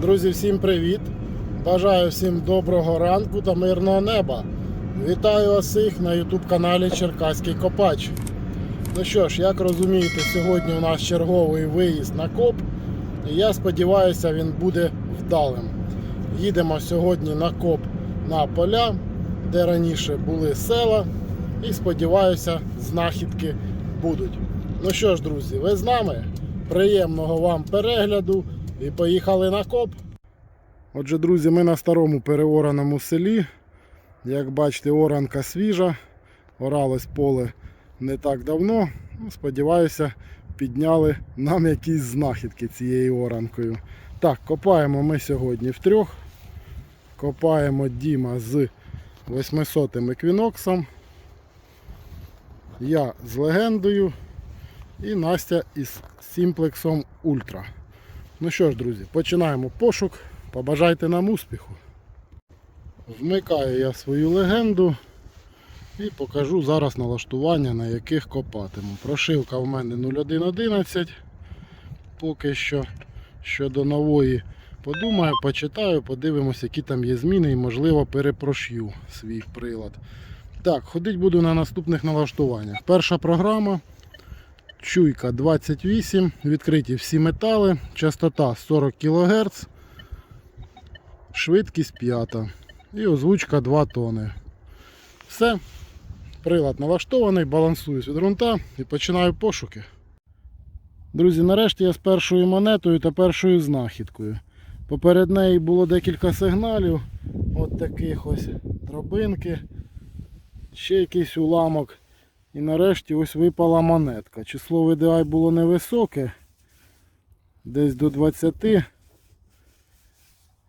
Друзі, всім привіт! Бажаю всім доброго ранку та мирного неба. Вітаю вас всіх на YouTube каналі Черкаський Копач. Ну що ж, як розумієте, сьогодні у нас черговий виїзд на коп. І я сподіваюся, він буде вдалим. Їдемо сьогодні на коп на поля, де раніше були села. І сподіваюся, знахідки будуть. Ну що ж, друзі, ви з нами? Приємного вам перегляду і поїхали на коп. Отже, друзі, ми на старому переораному селі. Як бачите, оранка свіжа. Оралось поле не так давно. Ну, Сподіваюся, підняли нам якісь знахідки цією оранкою. Так, копаємо ми сьогодні втрьох. Копаємо Діма з 800 еквіноксом. Я з легендою. І Настя із сімплексом Ультра. Ну що ж, друзі, починаємо пошук. Побажайте нам успіху. Вмикаю я свою легенду і покажу зараз налаштування, на яких копатиму. Прошивка в мене 0111. Поки що щодо нової подумаю, почитаю, подивимось, які там є зміни і можливо перепрошью свій прилад. Так, ходить буду на наступних налаштуваннях. Перша програма. Чуйка 28, відкриті всі метали, частота 40 кГц, швидкість 5 і озвучка 2 тони. Все, прилад налаштований, балансуюсь від ґрунта і починаю пошуки. Друзі, нарешті я з першою монетою та першою знахідкою. Поперед неї було декілька сигналів, от таких ось дробинки, ще якийсь уламок. І нарешті ось випала монетка. Число VDI було невисоке, десь до 20.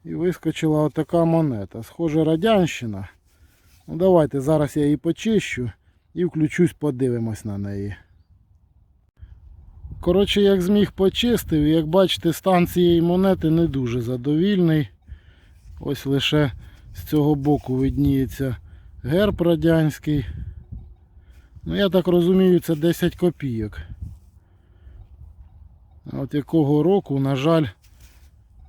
І вискочила отака монета. Схоже, радянщина. Ну давайте зараз я її почищу і включусь, подивимось на неї. Коротше, як зміг почистив, як бачите, стан цієї монети не дуже задовільний. Ось лише з цього боку видніється герб радянський. Ну, я так розумію, це 10 копійок. От якого року, на жаль,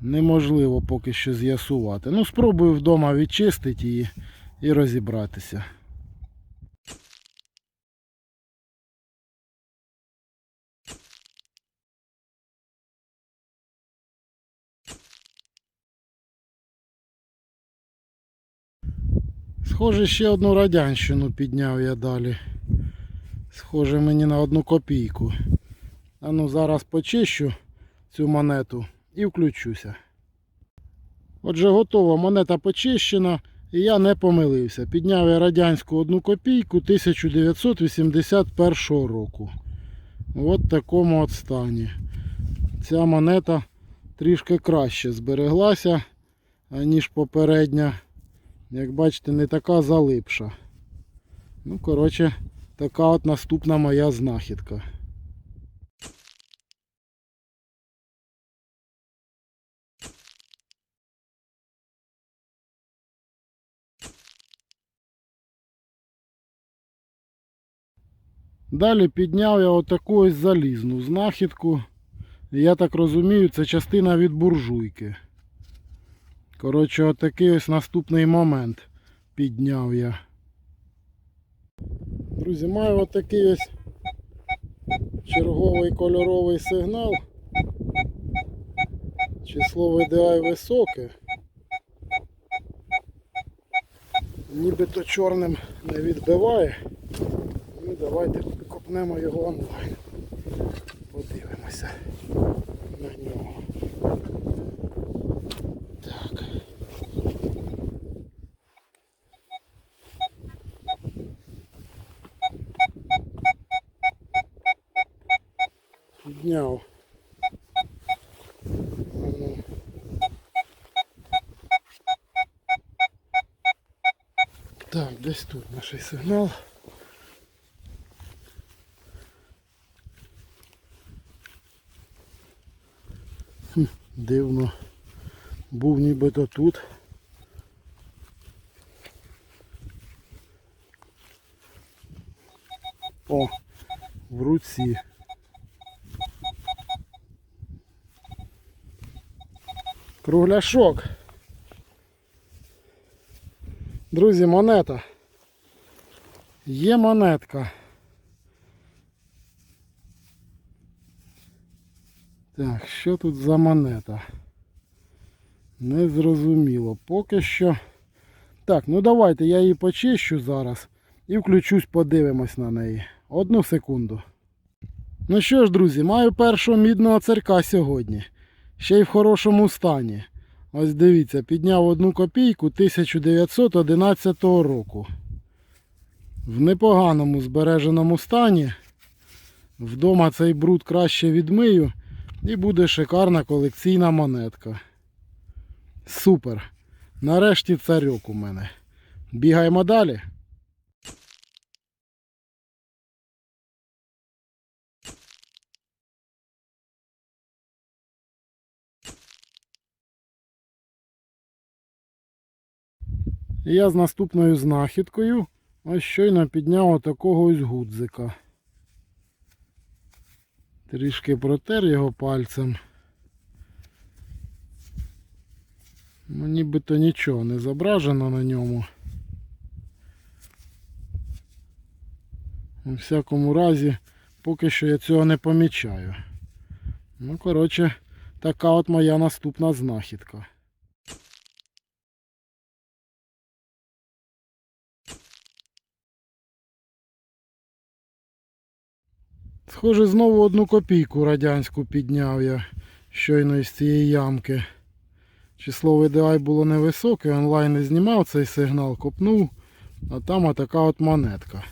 неможливо поки що з'ясувати. Ну, спробую вдома відчистити її і розібратися. Схоже, ще одну радянщину підняв я далі. Схоже мені на одну копійку. А ну зараз почищу цю монету і включуся. Отже, готова монета почищена і я не помилився. Підняв я радянську одну копійку 1981 року. От такому от стані. Ця монета трішки краще збереглася, ніж попередня. Як бачите, не така залипша. Ну, коротше, така от наступна моя знахідка. Далі підняв я отаку ось залізну знахідку. Я так розумію, це частина від буржуйки. Коротше, отакий ось наступний момент підняв я. Друзі, маю отакий ось черговий кольоровий сигнал. Число VDI високе. Нібито чорним не відбиває. Ну давайте копнемо його онлайн. Подивимося Підняв. Так, десь тут наш сигнал. Хм, дивно. Був нібито тут. О, в руці. Кругляшок. Друзі, монета. Є монетка. Так, що тут за монета? Незрозуміло. Поки що. Так, ну давайте я її почищу зараз і включусь, подивимось на неї. Одну секунду. Ну що ж, друзі, маю першого мідного царка сьогодні. Ще й в хорошому стані. Ось дивіться, підняв одну копійку 1911 року. В непоганому збереженому стані. Вдома цей бруд краще відмию і буде шикарна колекційна монетка. Супер. Нарешті царьок у мене. Бігаємо далі. І Я з наступною знахідкою ось щойно підняв отакого ось гудзика. Трішки протер його пальцем. Ну, нібито нічого не зображено на ньому. У всякому разі, поки що я цього не помічаю. Ну, коротше, така от моя наступна знахідка. Схоже, знову одну копійку радянську підняв я щойно із цієї ямки. Число VDI було невисоке, онлайн не знімав цей сигнал, копнув, а там отака от монетка.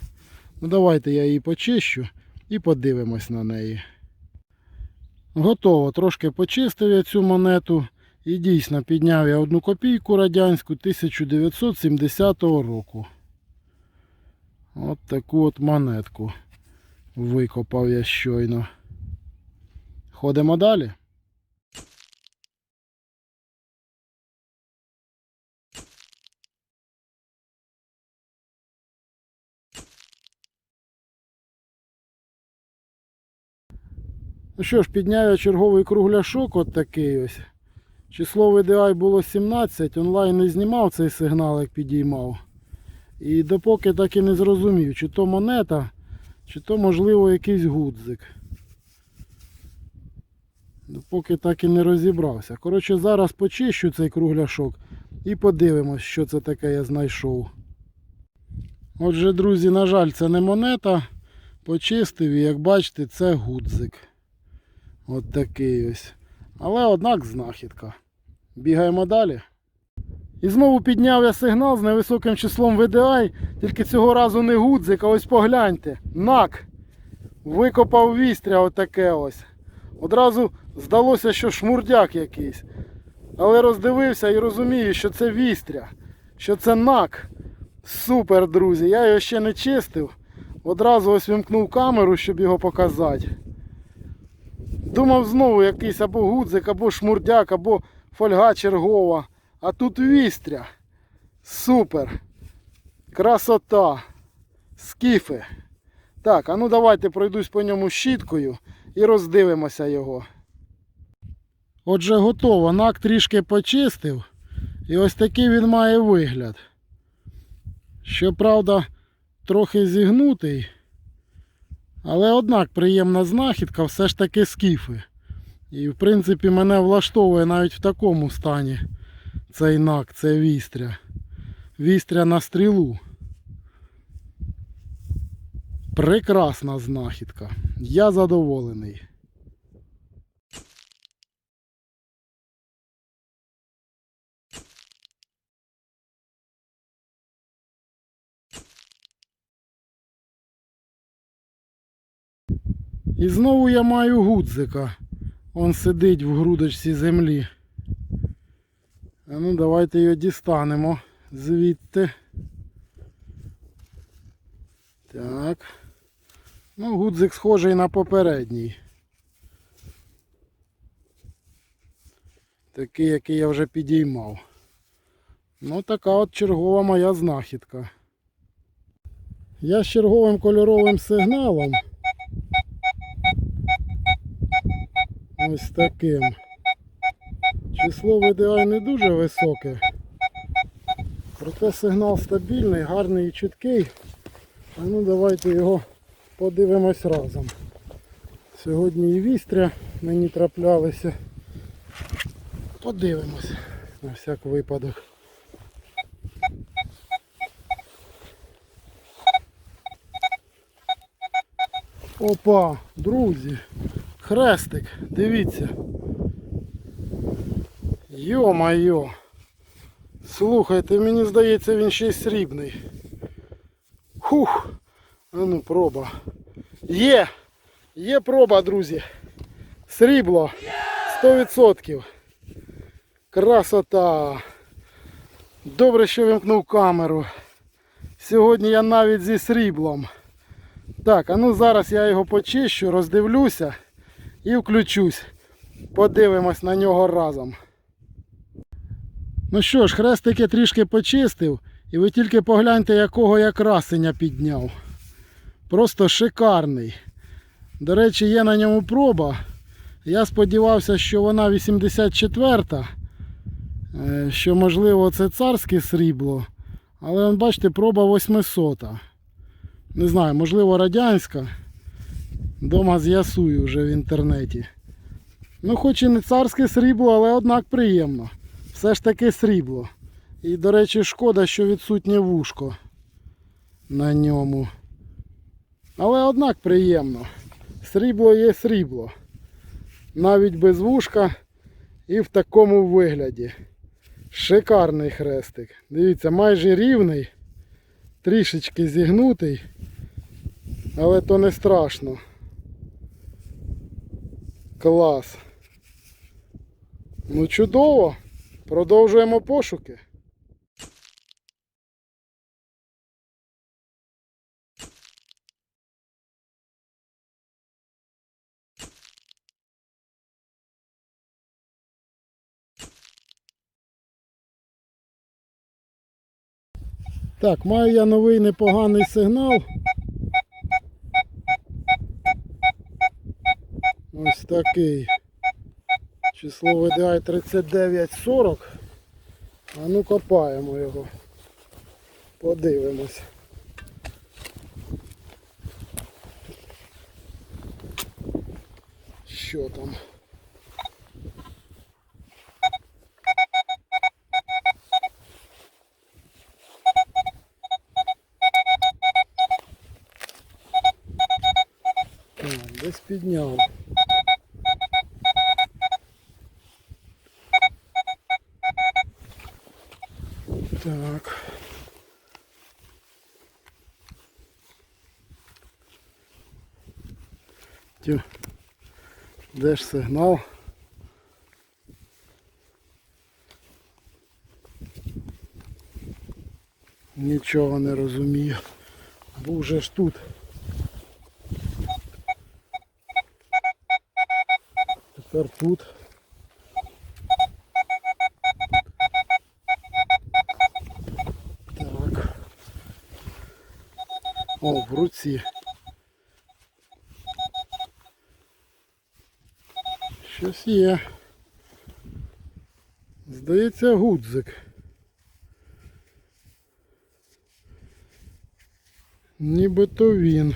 Ну давайте я її почищу і подивимось на неї. Готово, трошки почистив я цю монету і дійсно підняв я одну копійку радянську 1970 року. От таку от монетку викопав я щойно. Ходимо далі. Ну що ж, підняв я черговий кругляшок от такий ось. Число VDI було 17, онлайн не знімав цей сигнал, як підіймав. І допоки так і не зрозумів, чи то монета, чи то можливо якийсь гудзик. Допоки так і не розібрався. Коротше, зараз почищу цей кругляшок і подивимось, що це таке я знайшов. Отже, друзі, на жаль, це не монета. Почистив і як бачите, це гудзик. От такий ось. Але однак знахідка. Бігаємо далі. І знову підняв я сигнал з невисоким числом VDI, тільки цього разу не гудзик, а ось погляньте. НАК. Викопав вістря отаке ось. Одразу здалося, що шмурдяк якийсь. Але роздивився і розумію, що це вістря, що це НАК. Супер, друзі. Я його ще не чистив. Одразу ось вимкнув камеру, щоб його показати. Думав знову якийсь або гудзик, або шмурдяк, або фольга чергова. А тут вістря. Супер. Красота. Скіфи. Так, а ну давайте пройдусь по ньому щіткою і роздивимося його. Отже, готово. Нак трішки почистив. І ось такий він має вигляд. Щоправда, трохи зігнутий. Але однак приємна знахідка все ж таки скіфи. І в принципі мене влаштовує навіть в такому стані цей нак, це вістря. Вістря на стрілу. Прекрасна знахідка. Я задоволений. І знову я маю гудзика. Он сидить в грудочці землі. А ну давайте його дістанемо звідти. Так. Ну, гудзик схожий на попередній. Такий, який я вже підіймав. Ну, така от чергова моя знахідка. Я з черговим кольоровим сигналом. Ось таким. Число VDI не дуже високе. Проте сигнал стабільний, гарний і чіткий. А ну давайте його подивимось разом. Сьогодні і вістря мені траплялися. Подивимось на всяк випадок. Опа, друзі, хрестик, дивіться. Йо-майо. Слухайте, мені здається, він ще й срібний. Хух. А ну проба. Є! Є проба, друзі. Срібло. 100%. Красота. Добре, що вимкнув камеру. Сьогодні я навіть зі сріблом. Так, а ну зараз я його почищу, роздивлюся і включусь. Подивимось на нього разом. Ну що ж, хрестик я трішки почистив, і ви тільки погляньте, якого я красення підняв. Просто шикарний. До речі, є на ньому проба. Я сподівався, що вона 84-та, е, що можливо це царське срібло. Але бачите, проба 800. Не знаю, можливо радянська. Дома з'ясую вже в інтернеті. Ну, хоч і не царське срібло, але однак приємно. Все ж таки срібло. І, до речі, шкода, що відсутнє вушко на ньому. Але однак приємно. Срібло є срібло. Навіть без вушка і в такому вигляді. Шикарний хрестик. Дивіться, майже рівний, трішечки зігнутий, але то не страшно. Клас. Ну чудово. Продовжуємо пошуки. Так, маю я новий непоганий сигнал. Ось такий. Число VDI 3940. А ну копаємо його. Подивимось. Що там? Десь підняв. Так. Тю. Де ж сигнал? Нічого не розумію. Був же ж тут. Тепер тут. О, в руці. Щось є. Здається, гудзик. Нібито він.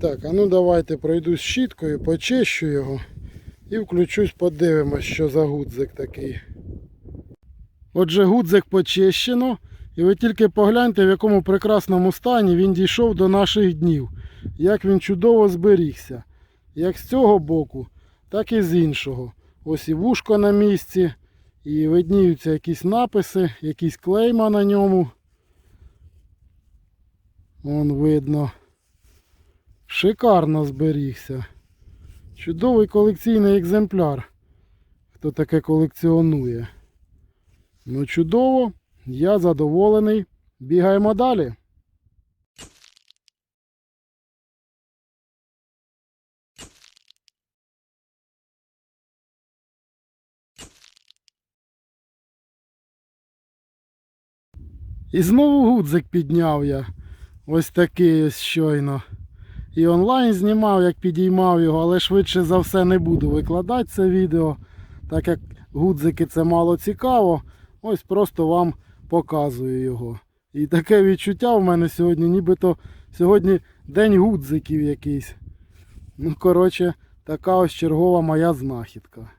Так, а ну давайте пройду з щіткою, почищу його і включусь, подивимось, що за гудзик такий. Отже, гудзик почищено. І ви тільки погляньте, в якому прекрасному стані він дійшов до наших днів. Як він чудово зберігся. Як з цього боку, так і з іншого. Ось і вушко на місці, і видніються якісь написи, якісь клейма на ньому. Вон видно. Шикарно зберігся. Чудовий колекційний екземпляр. Хто таке колекціонує. Ну чудово, я задоволений. Бігаємо далі. І знову гудзик підняв я. Ось такий ось щойно. і онлайн знімав, як підіймав його, але швидше за все не буду викладати це відео, так як гудзики це мало цікаво. Ось просто вам показую його. І таке відчуття в мене сьогодні, нібито сьогодні день гудзиків якийсь. Ну, коротше, така ось чергова моя знахідка.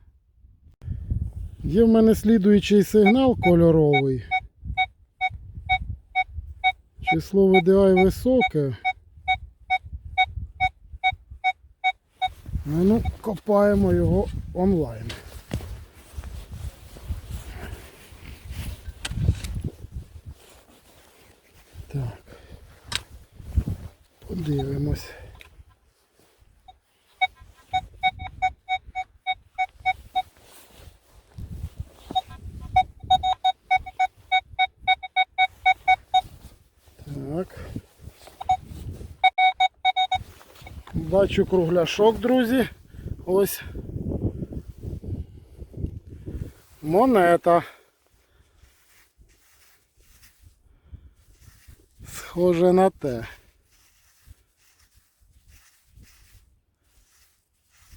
Є в мене слідуючий сигнал кольоровий. Число VDI високе. Ну, копаємо його онлайн. Подивимось. Так. Бачу кругляшок, друзі. Ось. Монета. Схоже на те.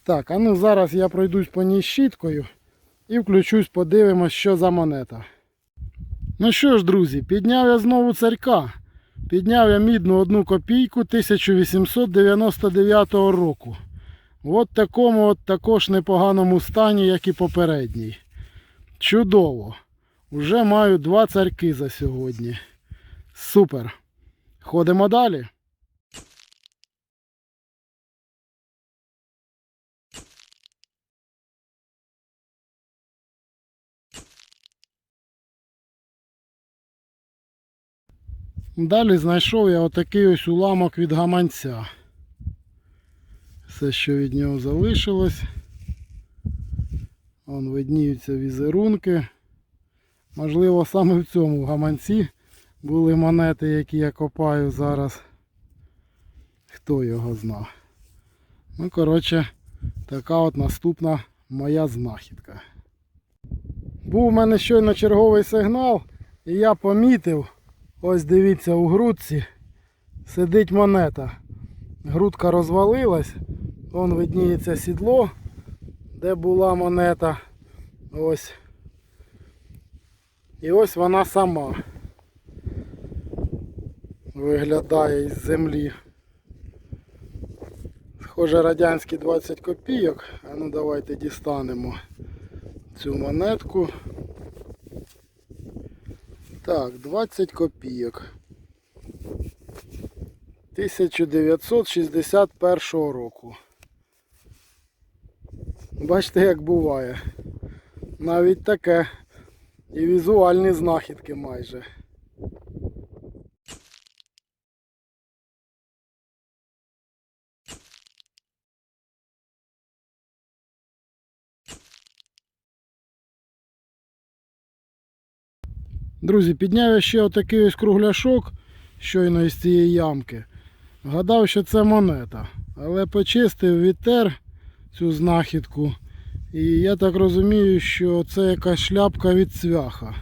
Так, а ну зараз я пройдусь по ній щіткою і включусь, подивимось, що за монета. Ну що ж, друзі, підняв я знову царька. Підняв я мідну одну копійку 1899 року. В от такому от також непоганому стані, як і попередній. Чудово. Уже маю два царьки за сьогодні. Супер. Ходимо далі. Далі знайшов я отакий ось уламок від гаманця. Все, що від нього залишилось. Вон видніються візерунки. Можливо, саме в цьому гаманці були монети, які я копаю зараз. Хто його знав. Ну, коротше, така от наступна моя знахідка. Був у мене щойно черговий сигнал, і я помітив. Ось дивіться у грудці сидить монета. Грудка розвалилась. Вон видніється сідло, де була монета. Ось. І ось вона сама виглядає із землі. Схоже радянські 20 копійок. А ну давайте дістанемо цю монетку. Так, 20 копійок. 1961 року. Бачите, як буває. Навіть таке. І візуальні знахідки майже. Друзі, підняв я ще отакий ось кругляшок щойно із цієї ямки. Гадав, що це монета. Але почистив вітер цю знахідку. І я так розумію, що це якась шляпка від цвяха.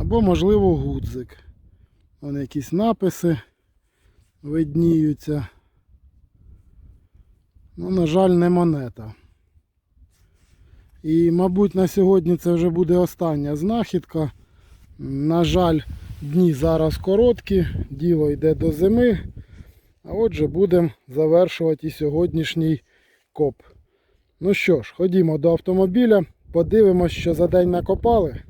Або, можливо, гудзик. Вон якісь написи видніються. Ну, на жаль, не монета. І, мабуть, на сьогодні це вже буде остання знахідка. На жаль, дні зараз короткі, діло йде до зими. А отже, будемо завершувати і сьогоднішній коп. Ну що ж, ходімо до автомобіля, подивимось, що за день накопали.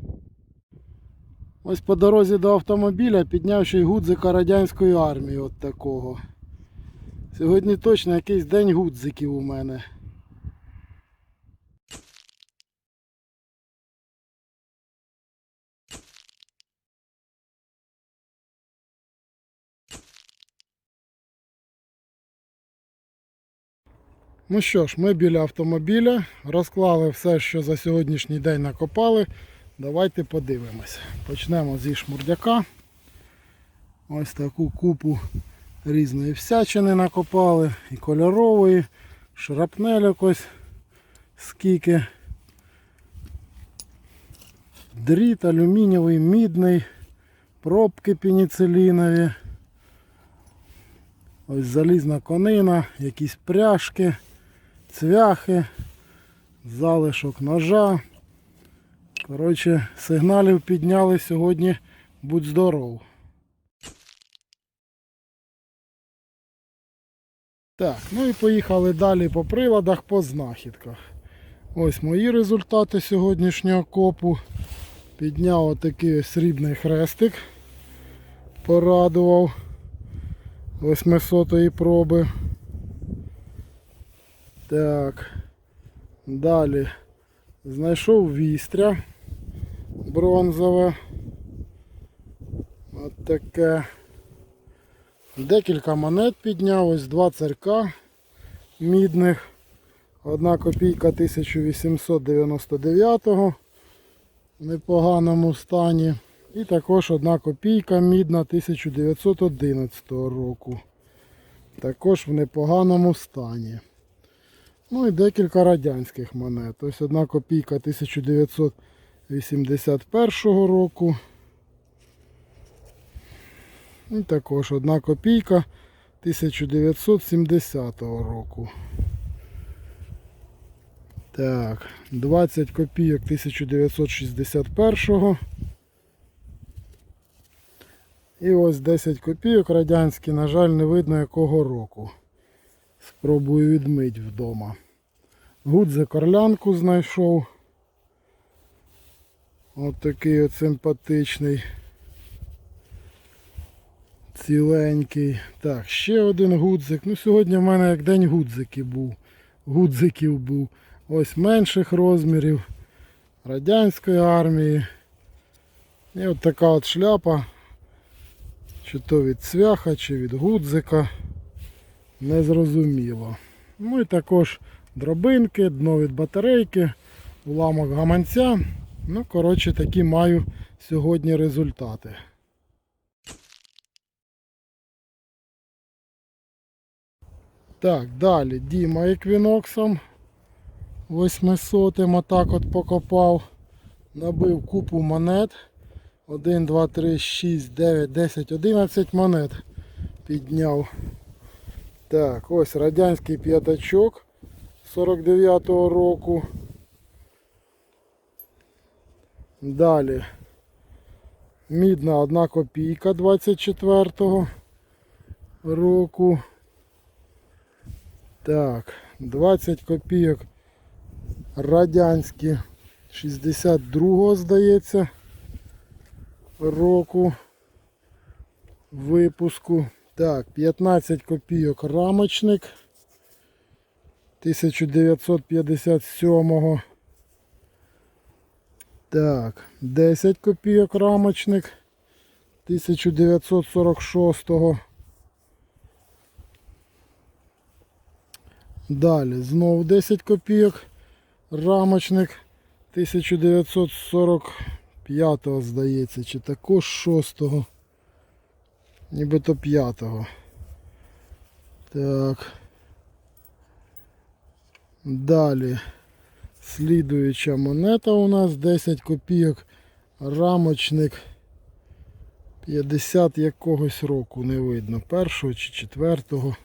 Ось по дорозі до автомобіля підняв ще й гудзика радянської армії от такого. Сьогодні точно якийсь день гудзиків у мене. Ну що ж, ми біля автомобіля розклали все, що за сьогоднішній день накопали. Давайте подивимось. Почнемо зі шмурдяка. Ось таку купу різної всячини накопали. І кольорової, шрапнель ось скільки. Дріт, алюмінієвий, мідний, пробки пеніцилінові. Ось залізна конина, якісь пряжки, цвяхи, залишок ножа. Коротше, сигналів підняли сьогодні. Будь здоров. Так, ну і поїхали далі по приладах, по знахідках. Ось мої результати сьогоднішнього копу. Підняв отакий ось срібний хрестик. Порадував 800 проби. Так. Далі знайшов вістря бронзове. От таке. Декілька монет підняв, ось два царка мідних. Одна копійка 1899 в непоганому стані. І також одна копійка мідна 1911 року. Також в непоганому стані. Ну і декілька радянських монет. Ось одна копійка 1981 року. І також одна копійка 1970 року. Так, 20 копійок 1961. І ось 10 копійок радянські, на жаль, не видно якого року. Спробую відмить вдома. Гудзик орлянку знайшов. Ось такий от симпатичний. Ціленький. Так, ще один гудзик. Ну сьогодні в мене як день гудзиків був. Гудзиків був. Ось менших розмірів радянської армії. І от така от шляпа. Чи то від цвяха, чи від гудзика. Незрозуміло. Ну і також дробинки, дно від батарейки, уламок гаманця. Ну, коротше, такі маю сьогодні результати. Так, далі Діма еквіноксом 800 отак от покопав. Набив купу монет. 1, 2, 3, 6, 9, 10, 11 монет підняв. Так, ось радянський п'ятачок 49-го року. Далі мідна одна копійка 24-го року. Так, 20 копійок радянські 62-го, здається, року випуску. Так, 15 копійок рамочник 1957-го. Так, 10 копійок рамочник 1946-го. Далі знов 10 копійок. Рамочник 1945 здається, чи також 6-го. Нібито 5-го. Так. Далі. Слідуюча монета у нас 10 копійок. Рамочник 50 якогось року, не видно. Першого чи четвертого.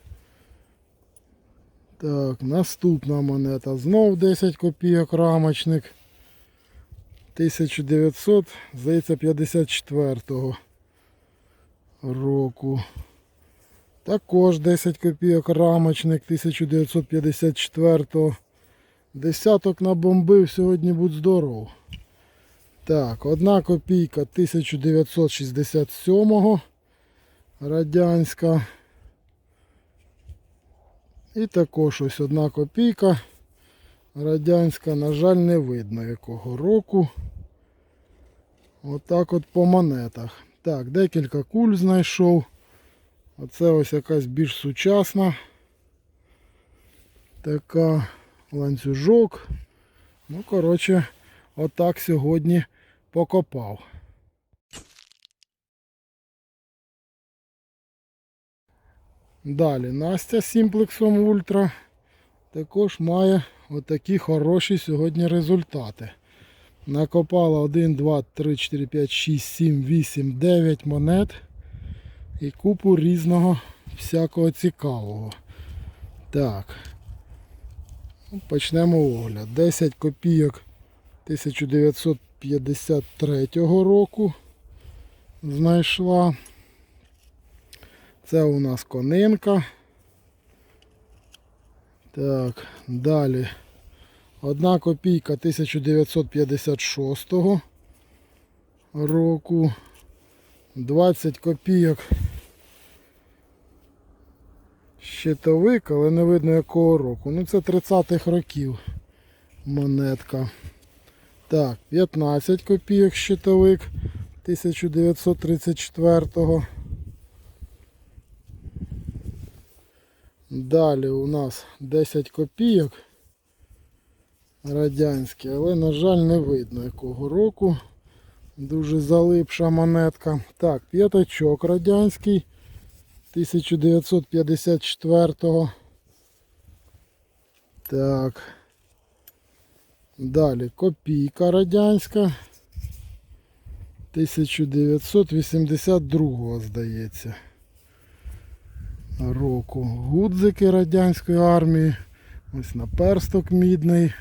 Так, наступна монета. Знов 10 копійок рамочник. 1900, здається, 54 року. Також 10 копійок рамочник 1954-го. Десяток набомбив, сьогодні будь здоров. Так, одна копійка 1967-го радянська. І також ось одна копійка радянська, на жаль, не видно якого року. Отак от по монетах. Так, декілька куль знайшов. Оце ось якась більш сучасна. Така ланцюжок. Ну, коротше, отак сьогодні покопав. Далі Настя з сімплексом Ультра також має отакі хороші сьогодні результати. Накопала 1, 2, 3, 4, 5, 6, 7, 8, 9 монет і купу різного всякого цікавого. Так. Ну, Почнемо огляд. 10 копійок 1953 року знайшла. Це у нас конинка. Так, далі. Одна копійка 1956 року. 20 копійок. Щитовик, але не видно якого року. Ну це 30-х років монетка. Так, 15 копійок щитовик 1934. Далі у нас 10 копійок радянські, але, на жаль, не видно якого року. Дуже залипша монетка. Так, п'ятачок радянський 1954. Так. Далі копійка радянська. 1982 здається. Року. Гудзики радянської армії. Ось наперсток мідний.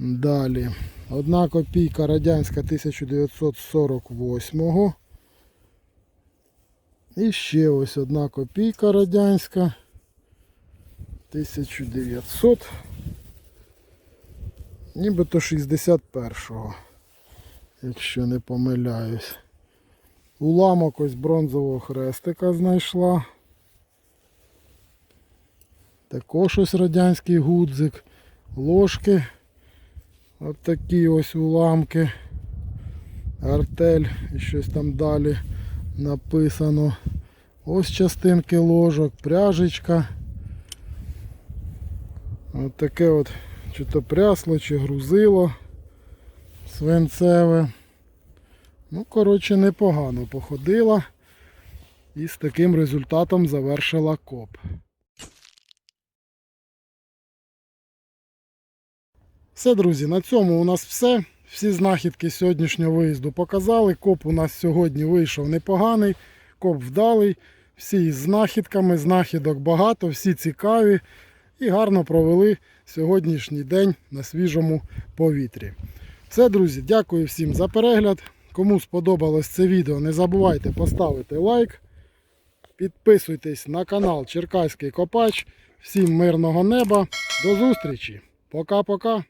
Далі. Одна копійка радянська 1948-го. І ще ось одна копійка радянська 1900. Нібито 61-го, якщо не помиляюсь. Уламок ось бронзового хрестика знайшла. Також ось радянський гудзик, ложки. От такі ось уламки. Артель і щось там далі написано. Ось частинки ложок, пряжечка. От таке от чи то прясло, чи грузило свинцеве. Ну, коротше, непогано походила і з таким результатом завершила коп. Все, друзі, на цьому у нас все. Всі знахідки сьогоднішнього виїзду показали. Коп у нас сьогодні вийшов непоганий, коп вдалий. Всі із знахідками, знахідок багато, всі цікаві і гарно провели сьогоднішній день на свіжому повітрі. Все, друзі, дякую всім за перегляд. Кому сподобалось це відео, не забувайте поставити лайк. Підписуйтесь на канал Черкаський Копач. Всім мирного неба. До зустрічі. Пока-пока.